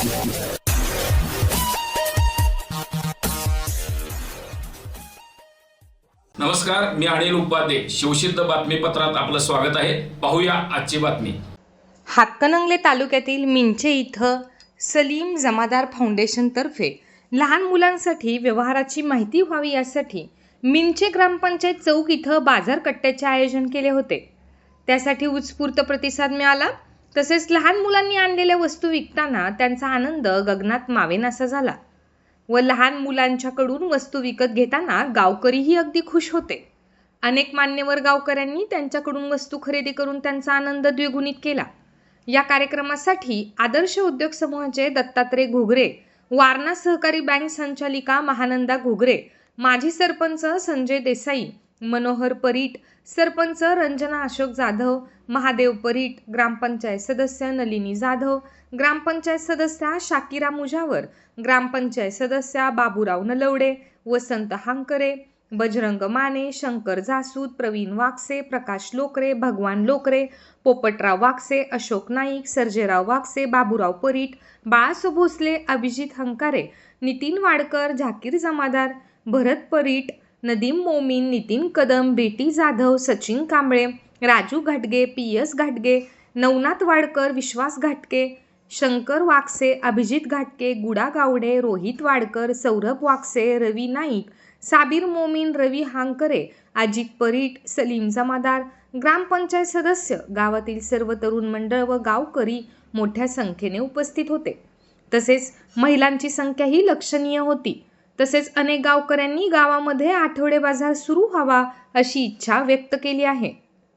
नमस्कार मी अनिल उपाध्ये. शिवसिद्ध बातमीपत्रात आपलं स्वागत आहे. पाहूया आजची बातमी. हातकणंगले तालुक्यातील मिंचे इथं सलीम जमादार फाउंडेशनतर्फे लहान मुलांसाठी व्यवहाराची माहिती व्हावी यासाठी मिंचे ग्रामपंचायत चौक इथं बाजारकट्ट्याचे आयोजन केले होते. त्यासाठी उत्स्फूर्त प्रतिसाद मिळाला. तसेच लहान मुलांनी आणलेल्या वस्तू विकताना त्यांचा आनंद गगनात मावेनासा झाला व लहान मुलांच्याकडून वस्तू विकत घेताना गावकरीही अगदी खुश होते. अनेक मान्यवर गावकऱ्यांनी त्यांच्याकडून वस्तू खरेदी करून त्यांचा आनंद द्विगुणित केला. या कार्यक्रमासाठी आदर्श उद्योग समूहाचे दत्तात्रय घुगरे वारणा सहकारी बँक संचालिका महानंदा घुगरे माजी सरपंच संजय देसाई मनोहर परीट सरपंच रंजना अशोक जाधव महादेव परीट ग्रामपंचायत सदस्य नलिनी जाधव ग्रामपंचायत सदस्या शाकिरा मुजावर ग्रामपंचायत सदस्या बाबूराव नलवडे वसंत हांकरे बजरंग माने शंकर जासूद प्रवीण वाकसे प्रकाश लोकरे भगवान लोकरे पोपटराव वाकसे अशोक नाईक सर्जेराव वाकसे बाबूराव परीट बाळासो भोसले अभिजित हंकारे नितीन वाडकर झाकीर जमादार भरत परीट नदीम मोमीन नितीन कदम बेटी जाधव सचिन कांबळे राजू घाटगे पी एस घाटगे नवनाथ वाडकर विश्वास घाटके शंकर वाकसे अभिजित घाटके गुडा गावडे रोहित वाडकर सौरभ वाकसे रवी नाईक साबीर मोमीन रवी हांकरे अजित परीट सलीम जमादार ग्रामपंचायत सदस्य गावातील सर्व तरुण मंडळ व गावकरी मोठ्या संख्येने उपस्थित होते. तसेच महिलांची संख्याही लक्षणीय होती. तसेच अनेक गावकऱ्यांनी गावामध्ये आठवडे बाजार सुरू व्हावा अशी इच्छा व्यक्त केली आहे.